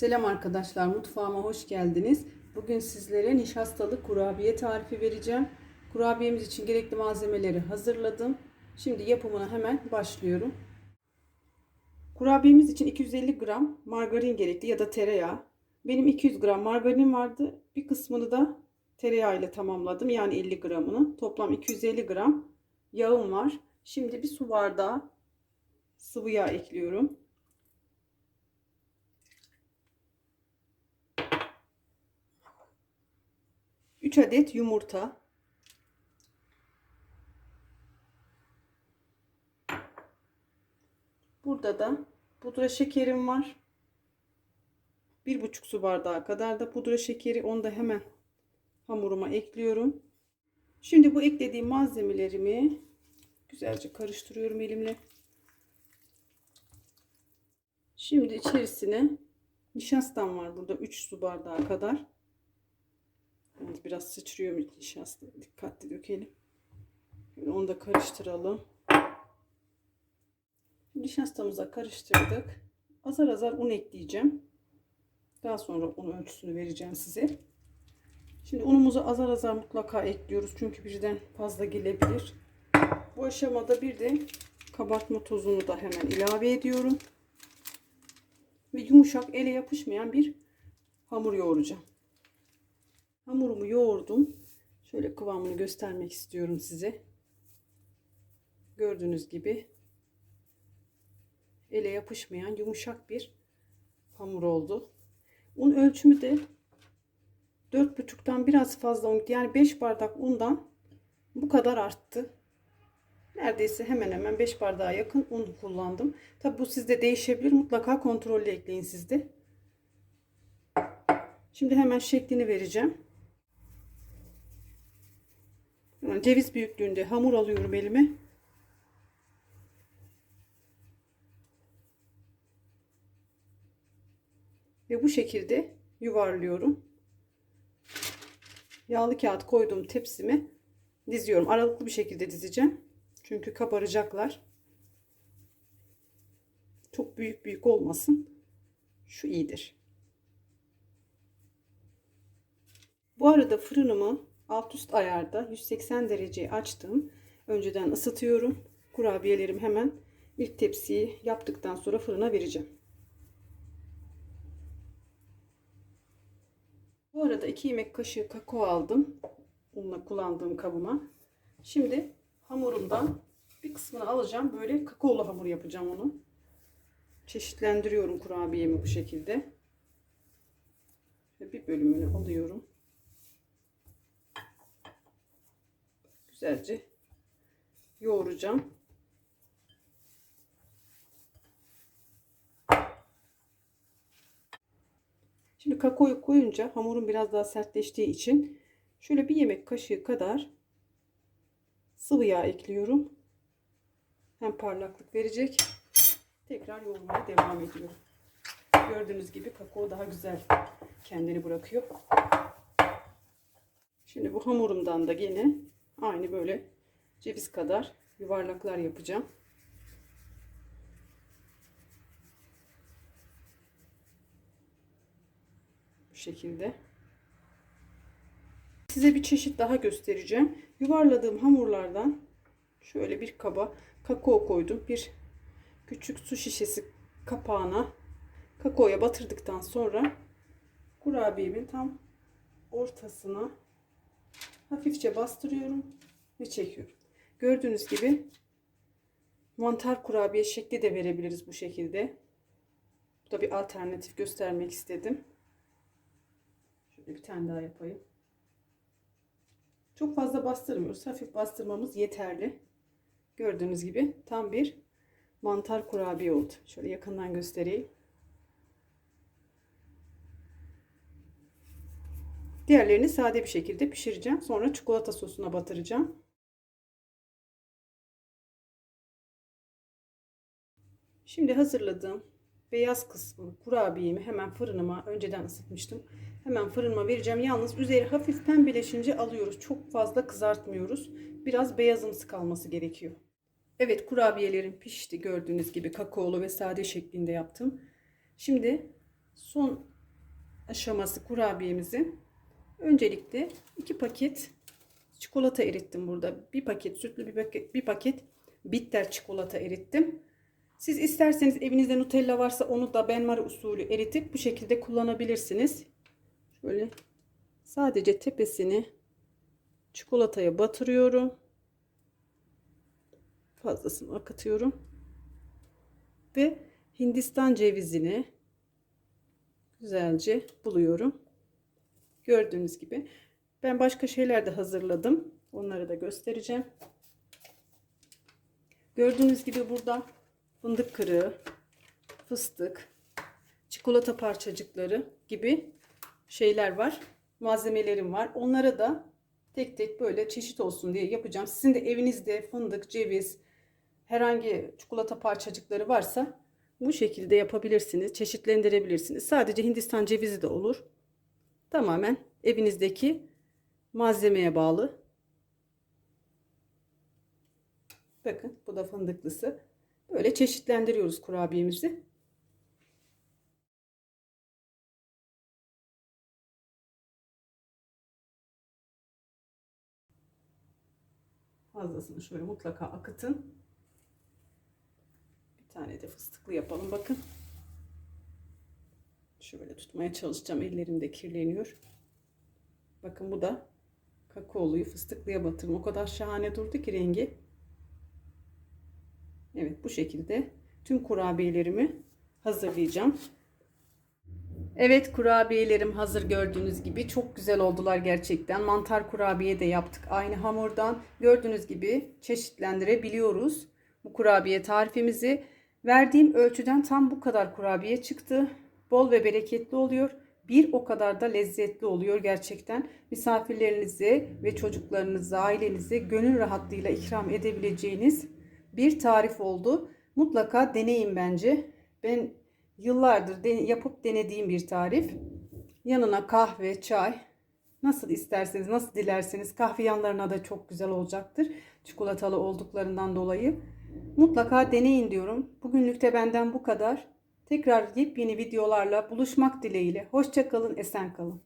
Selam arkadaşlar, mutfağıma hoş geldiniz. Bugün sizlere nişastalı kurabiye tarifi vereceğim. Kurabiyemiz için gerekli malzemeleri hazırladım. Şimdi yapımına hemen başlıyorum. Kurabiyemiz için 250 gram margarin gerekli ya da tereyağı. Benim 200 gram margarin vardı. Bir kısmını da tereyağı ile tamamladım. Yani 50 gramını. Toplam 250 gram yağım var. Şimdi bir su bardağı sıvı yağ ekliyorum. 3 adet yumurta. Burada da pudra şekerim var. 1,5 su bardağı kadar da pudra şekeri. Onu da hemen hamuruma ekliyorum. Şimdi bu eklediğim malzemelerimi güzelce karıştırıyorum elimle. Şimdi içerisine nişastam var burada 3 su bardağı kadar. Yalnız biraz sıçrıyor nişasta. Dikkatli dökelim. Onu da karıştıralım. Nişastamıza karıştırdık. Azar azar un ekleyeceğim. Daha sonra un ölçüsünü vereceğim size. Şimdi unumuzu azar azar mutlaka ekliyoruz. Çünkü birden fazla gelebilir. Bu aşamada bir de kabartma tozunu da hemen ilave ediyorum. Ve yumuşak ele yapışmayan bir hamur yoğuracağım. Hamurumu yoğurdum. Şöyle kıvamını göstermek istiyorum size. Gördüğünüz gibi ele yapışmayan yumuşak bir hamur oldu. Un ölçümü de 4,5'tan biraz fazla un yani 5 bardak undan bu kadar arttı. Neredeyse hemen hemen 5 bardağa yakın un kullandım. Tabi bu sizde değişebilir. Mutlaka kontrollü ekleyin sizde. Şimdi hemen şeklini vereceğim. Ceviz büyüklüğünde hamur alıyorum elime. Ve bu şekilde yuvarlıyorum. Yağlı kağıt koyduğum tepsimi diziyorum. Aralıklı bir şekilde dizeceğim. Çünkü kabaracaklar. Çok büyük büyük olmasın. Şu iyidir. Bu arada fırınımı alt üst ayarda 180 dereceyi açtım. Önceden ısıtıyorum. Kurabiyelerim hemen ilk tepsiyi yaptıktan sonra fırına vereceğim. Bu arada 2 yemek kaşığı kakao aldım. Unla kullandığım kabıma. Şimdi hamurumdan bir kısmını alacağım. Böyle kakaolu hamur yapacağım onu. Çeşitlendiriyorum kurabiyemi bu şekilde. Bir bölümünü alıyorum. Güzelce yoğuracağım. Şimdi kakaoyu koyunca hamurun biraz daha sertleştiği için şöyle bir yemek kaşığı kadar sıvı yağ ekliyorum. Hem parlaklık verecek. Tekrar yoğurmaya devam ediyorum. Gördüğünüz gibi kakao daha güzel kendini bırakıyor. Şimdi bu hamurumdan da yine aynı böyle ceviz kadar yuvarlaklar yapacağım. Bu şekilde. Size bir çeşit daha göstereceğim. Yuvarladığım hamurlardan şöyle bir kaba kakao koydum. Bir küçük su şişesi kapağına kakaoya batırdıktan sonra kurabiyemin tam ortasına hafifçe bastırıyorum ve çekiyorum. Gördüğünüz gibi mantar kurabiye şekli de verebiliriz bu şekilde. Bu da bir alternatif göstermek istedim. Şöyle bir tane daha yapayım. Çok fazla bastırmıyoruz. Hafif bastırmamız yeterli. Gördüğünüz gibi tam bir mantar kurabiye oldu. Şöyle yakından göstereyim. Diğerlerini sade bir şekilde pişireceğim. Sonra çikolata sosuna batıracağım. Şimdi hazırladığım beyaz kısmı kurabiyemi hemen fırınıma önceden ısıtmıştım. Hemen fırınıma vereceğim. Yalnız üzeri hafif pembeleşince alıyoruz. Çok fazla kızartmıyoruz. Biraz beyazımsı kalması gerekiyor. Evet kurabiyelerim pişti. Gördüğünüz gibi kakaolu ve sade şeklinde yaptım. Şimdi son aşaması kurabiyemizi öncelikle iki paket çikolata erittim burada. Bir paket sütlü bir paket, bir paket bitter çikolata erittim. Siz isterseniz evinizde Nutella varsa onu da benmari usulü eritip bu şekilde kullanabilirsiniz. Şöyle sadece tepesini çikolataya batırıyorum. Fazlasını akıtıyorum. Ve Hindistan cevizini güzelce buluyorum. Gördüğünüz gibi. Ben başka şeyler de hazırladım. Onları da göstereceğim. Gördüğünüz gibi burada fındık kırığı, fıstık, çikolata parçacıkları gibi şeyler var. Malzemelerim var. Onlara da tek tek böyle çeşit olsun diye yapacağım. Sizin de evinizde fındık, ceviz, herhangi çikolata parçacıkları varsa bu şekilde yapabilirsiniz. Çeşitlendirebilirsiniz. Sadece Hindistan cevizi de olur. Tamamen evinizdeki malzemeye bağlı. Bakın bu da fındıklısı. Böyle çeşitlendiriyoruz kurabiyemizi. Fazlasını şöyle mutlaka akıtın. Bir tane de fıstıklı yapalım bakın. Şöyle tutmaya çalışacağım. Ellerim de kirleniyor. Bakın bu da kakaoluyu fıstıklıya batırdım. O kadar şahane durdu ki rengi. Evet bu şekilde tüm kurabiyelerimi hazırlayacağım. Evet kurabiyelerim hazır gördüğünüz gibi çok güzel oldular gerçekten. Mantar kurabiye de yaptık aynı hamurdan. Gördüğünüz gibi çeşitlendirebiliyoruz bu kurabiye tarifimizi. Verdiğim ölçüden tam bu kadar kurabiye çıktı. Bol ve bereketli oluyor. Bir o kadar da lezzetli oluyor gerçekten. Misafirlerinize ve çocuklarınıza, ailenize gönül rahatlığıyla ikram edebileceğiniz bir tarif oldu. Mutlaka deneyin bence. Ben yıllardır de, yapıp denediğim bir tarif. Yanına kahve, çay nasıl isterseniz, nasıl dilerseniz kahve yanlarına da çok güzel olacaktır. Çikolatalı olduklarından dolayı. Mutlaka deneyin diyorum. Bugünlük de benden bu kadar. Tekrar yepyeni videolarla buluşmak dileğiyle. Hoşçakalın, esen kalın.